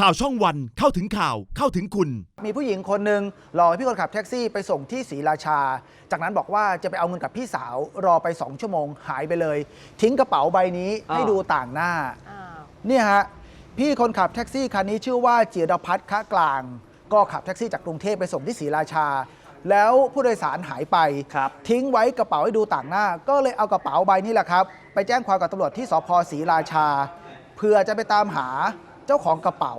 ข่าวช่องวันเข้าถึงข่าวเข้าถึงคุณ มีผู้หญิงคนหนึ่งรอให้พี่คนขับแท็กซี่ไปส่งที่ศรีราชา จากนั้นบอกว่าจะไปเอาเงินกับพี่สาวรอไป 2 ชั่วโมงหายไปเลย ทิ้งกระเป๋าใบนี้ให้อ้าวดูต่างหน้าอ้าวเนี่ยฮะพี่คนขับแท็กซี่คันนี้ชื่อว่าจิรพัฒน์ค้ากลาง ก็ขับแท็กซี่จากกรุงเทพไปส่งที่ศรีราชา แล้วผู้โดยสารหายไปครับทิ้งไว้กระเป๋าให้ดูต่างหน้า ก็เลยเอากระเป๋าใบนี้แหละครับ ไปแจ้งความกับตำรวจที่สพศรีราชาเพื่อจะไปตามหา เจ้าของกระเป๋า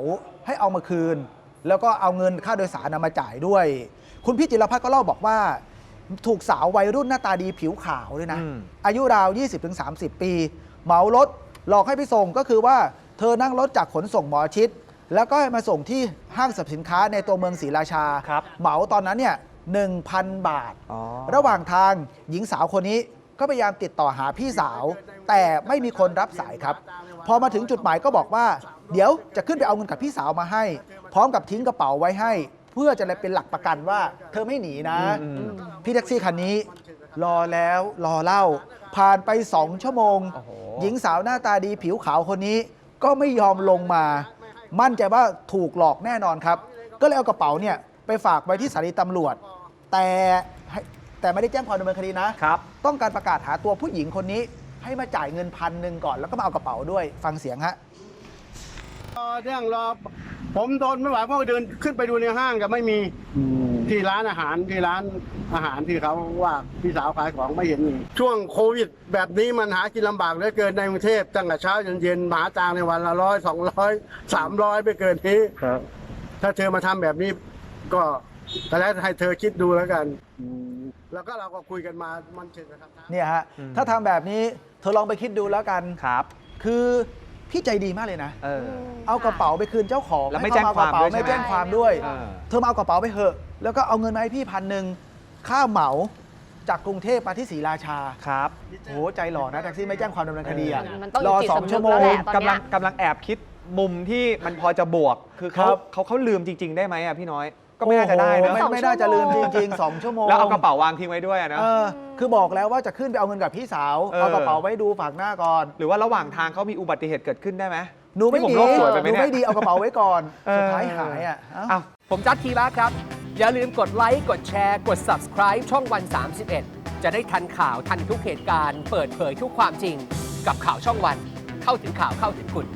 ให้เอามาคืน แล้วก็เอาเงินค่าโดยสารนำมาจ่ายด้วย คุณพี่จิรพัฒน์ก็เล่าบอกว่า ถูกสาววัยรุ่นหน้าตาดีผิวขาวด้วยนะ อืม อายุราว 20-30 ปี เหมารถหลอกให้ไปส่งก็คือว่าเธอนั่งรถจากขนส่งหมอชิด แล้วก็ให้มาส่งที่ห้างสรรพสินค้าในตัวเมืองศรีราชา ครับ เหมาตอนนั้นเนี่ย1,000 บาท อ๋อ ระหว่างทางหญิงสาวคนนี้ก็พยายามติดต่อหาพี่สาว แต่ไม่มีคนรับสายครับ พอมาถึงจุดหมายก็บอกว่า เดี๋ยวจะขึ้นไปเอาเงินกับพี่สาวมาให้ พร้อมกับทิ้งกระเป๋าไว้ให้ เพื่อจะได้เป็นหลักประกันว่า เธอไม่หนีนะอืมพี่แท็กซี่คันนี้ รอแล้วรอเล่า ผ่านไป2ชั่วโมงโอ้โหหญิงสาวหน้าตาดีผิวขาวคนนี้ ก็ไม่ยอมลงมา มั่นใจว่าถูกหลอกแน่นอนครับ ก็เลยเอากระเป๋าเนี่ยไปฝากไว้ที่สถานีตำรวจ แต่ให้แต่ไม่ได้แจ้งความดำเนินคดีนะครับ ต้องการประกาศหาตัวผู้หญิงคนนี้ ให้มาจ่ายเงินพันหนึ่งก่อนแล้วก็มาเอากระเป๋าด้วยฟังเสียงฮะรอเรื่องรอผมทนไม่ไหวเพราะว่าเดินขึ้นไปดูในห้างก็ไม่มีที่ร้านอาหารที่ร้านอาหารที่เขาว่าพี่สาวขายของไม่เห็นมีช่วงโควิด แบบนี้มันหากินลำบากเหลือเกินในกรุงเทพตั้งแต่เช้าจนเย็นหาจางในวันละร้อยสองร้อยสามร้อยไม่เกินนี้ถ้าเธอมาทำแบบนี้ก็ แต่แล้วให้เธอคิดดูแล้วกัน แล้วก็เราก็คุยกันมามันถึงจะทำเนี่ยฮะ อืม ถ้าทำแบบนี้เธอลองไปคิดดูแล้วกัน ครับคือพี่ใจดีมากเลยนะ เออ เอากระเป๋าไปคืนเจ้าของแล้วไม่ให้เขแจ้งความเอระเป๋ด้วยใช่ไหมไม่แจ้งความด้วย เออ เธอมาเอากระเป๋าไปเถอะ แล้วก็เอาเงินมาให้พี่พันหนึ่งค่าเหมาจากกรุงเทพมาที่ศรีราชา ครับโหใจหล่อนะแท็กซี่ไม่แจ้งความดำเนินคดีอะมันต้องรอมีจิตสองสำนึกชั่วโมแล้วงแหละ ตอนเนี้ยกำลังกำลังแอบคิดมุมที่มันพอจะบวก คือเขาครับ เขาเขาลืมจริง ๆ ได้ไหมอะพี่น้อย ก็ไม่น่าจะได้โอ้นะโหไม่สองไม่น่าจะชั่ลืวมโมงจริงๆสองชั่วโมงแล้วเอากระเป๋าวางทิ้งไว้ด้วยอะนะเออคือบอกแล้วว่าจะขึ้นไปเอาเงินกับพี่สาว เออ เอากระเป๋าไว้ดูฝากหน้าก่อน หรือว่าระหว่างทางเขามีอุบัติเหตุเกิดขึ้นได้ไหมหนูไม่นี่ผมดีโลกสวยไปไหมหนูเนี่ย ไม่ดีเอากระเป๋าไว้ก่อน เออ สุดท้ายหายอะเอ้า อ้าว ผมจัดทีละครับ อย่าลืมกดไลค์ กดแชร์ กด subscribe ช่องวัน 31 จะได้ทันข่าวทันทุกเหตุการณ์ เปิดเผยทุกความจริง กับข่าวช่องวัน เข้าถึงข่าวเข้าถึงคุณ